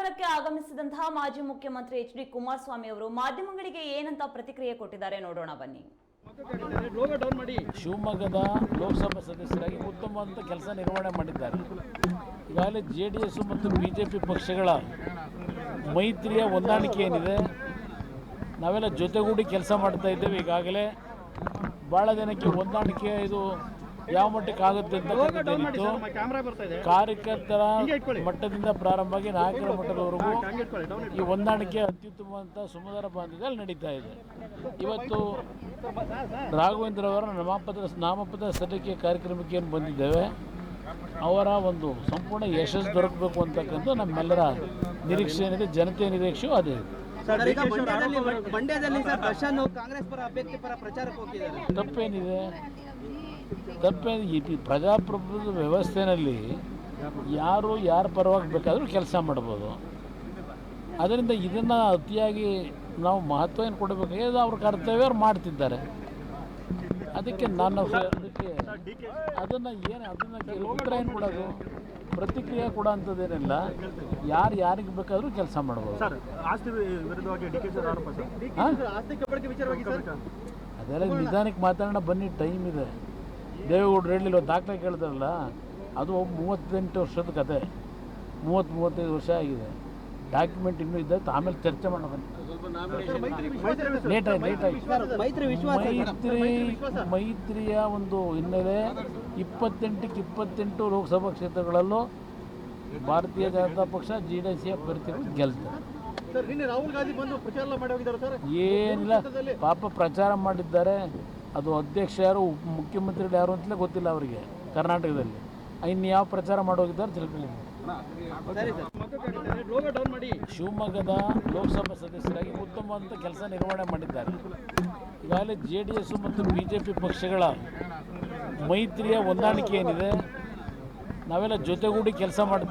ನಗರಕ್ಕೆ ಆಗಮಿಸಿದಂತಹ ಮಾಜಿ ಮುಖ್ಯಮಂತ್ರಿ ಎಚ್ ಡಿ ಕುಮಾರಸ್ವಾಮಿ ಅವರು ಮಾಧ್ಯಮಗಳಿಗೆ ಏನಂತ ಪ್ರತಿಕ್ರಿಯೆ ಕೊಟ್ಟಿದ್ದಾರೆ ನೋಡೋಣ ಬನ್ನಿ. ಶಿವಮೊಗ್ಗದ ಲೋಕಸಭಾ ಸದಸ್ಯರಾಗಿ ಉತ್ತಮವಾದಂಥ ಕೆಲಸ ನಿರ್ವಹಣೆ ಮಾಡಿದ್ದಾರೆ. ಈಗಾಗಲೇ ಜೆ ಡಿ ಎಸ್ ಮತ್ತು ಬಿ ಜೆ ಪಿ ಪಕ್ಷಗಳ ಮೈತ್ರಿಯ ಹೊಂದಾಣಿಕೆ ಏನಿದೆ, ನಾವೆಲ್ಲ ಜೊತೆಗೂಡಿ ಕೆಲಸ ಮಾಡ್ತಾ ಇದ್ದೇವೆ. ಈಗಾಗಲೇ ಭಾಳ ದಿನಕ್ಕೆ ಹೊಂದಾಣಿಕೆ ಇದು ಯಾವ ಮಟ್ಟಕ್ಕೆ ಆಗುತ್ತೆ ಅಂತ ಕಾರ್ಯಕರ್ತರ. ಮಟ್ಟದಿಂದ ಪ್ರಾರಂಭವಾಗಿ ನಾಯಕರ ಮಟ್ಟದವರೆಗೂ ಈ ಹೊಂದಾಣಿಕೆ ಅತ್ಯುತ್ತಮ ಅಂತ ಸುಮಧಾರ ಬಾಂಧವ್ಯದಲ್ಲಿ ನಡೀತಾ ಇದೆ. ಇವತ್ತು ರಾಘವೇಂದ್ರ ಅವರ ನಾಮಪತ್ರ ನಾಮಪತ್ರ ಸಲ್ಲಿಕೆ ಕಾರ್ಯಕ್ರಮಕ್ಕೆ ಏನು ಬಂದಿದ್ದೇವೆ ಅವರ ಒಂದು ಸಂಪೂರ್ಣ ಯಶಸ್ಸು ದೊರಕಬೇಕು ಅಂತಕ್ಕಂಥ ನಮ್ಮೆಲ್ಲರ ನಿರೀಕ್ಷೆ ಏನಿದೆ ಜನತೆಯ ನಿರೀಕ್ಷೆಯೂ ಅದೇ ಇದೆ. ಮಂಡ್ಯದಲ್ಲಿ ಸರ್ ದರ್ಶನ್ ಕಾಂಗ್ರೆಸ್ ಪರ ಅಭ್ಯರ್ಥಿ ಪರ ಪ್ರಚಾರಕ್ಕೆ ಹೋಗಿದ್ದಾರೆ. ತಪ್ಪೇನಿದೆ? ತಪ್ಪೇನು ಈ ಈ ಪ್ರಜಾಪ್ರಭುತ್ವದ ವ್ಯವಸ್ಥೆಯಲ್ಲಿ ಯಾರು ಯಾರ ಪರವಾಗಿ ಬೇಕಾದರೂ ಕೆಲಸ ಮಾಡ್ಬೋದು. ಅದರಿಂದ ಇದನ್ನು ಅತಿಯಾಗಿ ನಾವು ಮಹತ್ವ ಏನು ಕೊಡಬೇಕು ಅವ್ರ ಕರ್ತವ್ಯ ಅವ್ರು ಮಾಡ್ತಿದ್ದಾರೆ. ಅದಕ್ಕೆ ನಾನು ಅದಕ್ಕೆ ಅದನ್ನು ಏನು ಅದನ್ನು ಉತ್ತರ ಏನು ಕೊಡೋದು ಪ್ರತಿಕ್ರಿಯೆ ಕೂಡ ಅಂಥದ್ದೇನಿಲ್ಲ ಯಾರು ಯಾರಿಗೆ ಬೇಕಾದರೂ ಕೆಲಸ ಮಾಡ್ಬೋದು. ಸರ್ ಆಸ್ತಿ ವಿರುದ್ಧವಾಗಿ ಡಿ ಕೆ ಆರೋಪ ಸರ್. ಹಾಂ ಆಸ್ತಿ ವಿಚಾರವಾಗಿ ಸರ್? ಅದೆಲ್ಲ ನಿಧಾನಕ್ಕೆ ಮಾತಾಡೋಣ ಬನ್ನಿ ಟೈಮ್ ಇದೆ. ದೇವೇಗೌಡರು ಹೇಳಿಲ್ಲ ದಾಖಲೆ ಕೇಳಿದ್ರಲ್ಲ ಅದು ಮೂವತ್ತೆಂಟು ವರ್ಷದ ಕತೆ. ಮೂವತ್ತು ಮೂವತ್ತೈದು ವರ್ಷ ಆಗಿದೆ. ಡಾಕ್ಯುಮೆಂಟ್ ಇನ್ನೂ ಇದ್ದ ಆಮೇಲೆ ಚರ್ಚೆ ಮಾಡೋಣ ಬನ್ನಿ ಲೇಟ್ ಆಯ್ತು ಲೇಟ್ ಆಯ್ತು. ಮೈತ್ರಿ ಮೈತ್ರಿಯ ಒಂದು ಹಿನ್ನೆಲೆ ಇಪ್ಪತ್ತೆಂಟಕ್ಕೆ ಇಪ್ಪತ್ತೆಂಟು ಲೋಕಸಭಾ ಕ್ಷೇತ್ರಗಳಲ್ಲೂ ಭಾರತೀಯ ಜನತಾ ಪಕ್ಷ ಜಿ ಡಿ ಸಿ ಅಭ್ಯರ್ಥಿಗಳು ಗೆಲ್ತಾರೆ. ಸರ್ ನಿನ್ನೆ ರಾಹುಲ್ ಗಾಂಧಿ ಬಂದು ಪ್ರಚಾರ ಎಲ್ಲ ಮಾಡಿ ಸರ್. ಏನಿಲ್ಲ ಪಾಪ ಪ್ರಚಾರ ಮಾಡಿದ್ದಾರೆ. ಅದು ಅಧ್ಯಕ್ಷ ಯಾರು ಉಪ ಮುಖ್ಯಮಂತ್ರಿಗಳು ಯಾರು ಅಂತಲೇ ಗೊತ್ತಿಲ್ಲ ಅವರಿಗೆ ಕರ್ನಾಟಕದಲ್ಲಿ. ಇನ್ನು ಯಾವ ಪ್ರಚಾರ ಮಾಡೋಗಿದ್ದಾರೆ ತಿಳ್ಕೊಳ್ಳಿ. ಶಿವಮೊಗ್ಗದ ಲೋಕಸಭಾ ಸದಸ್ಯರಾಗಿ ಉತ್ತಮವಾದಂಥ ಕೆಲಸ ನಿರ್ವಹಣೆ ಮಾಡಿದ್ದಾರೆ. ಈಗಾಗಲೇ ಜೆ ಡಿ ಎಸ್ ಮತ್ತು ಬಿ ಜೆ ಪಿ ಪಕ್ಷಗಳ ಮೈತ್ರಿಯ ಹೊಂದಾಣಿಕೆ ಏನಿದೆ, ನಾವೆಲ್ಲ ಜೊತೆಗೂಡಿ ಕೆಲಸ ಮಾಡ್ತಾ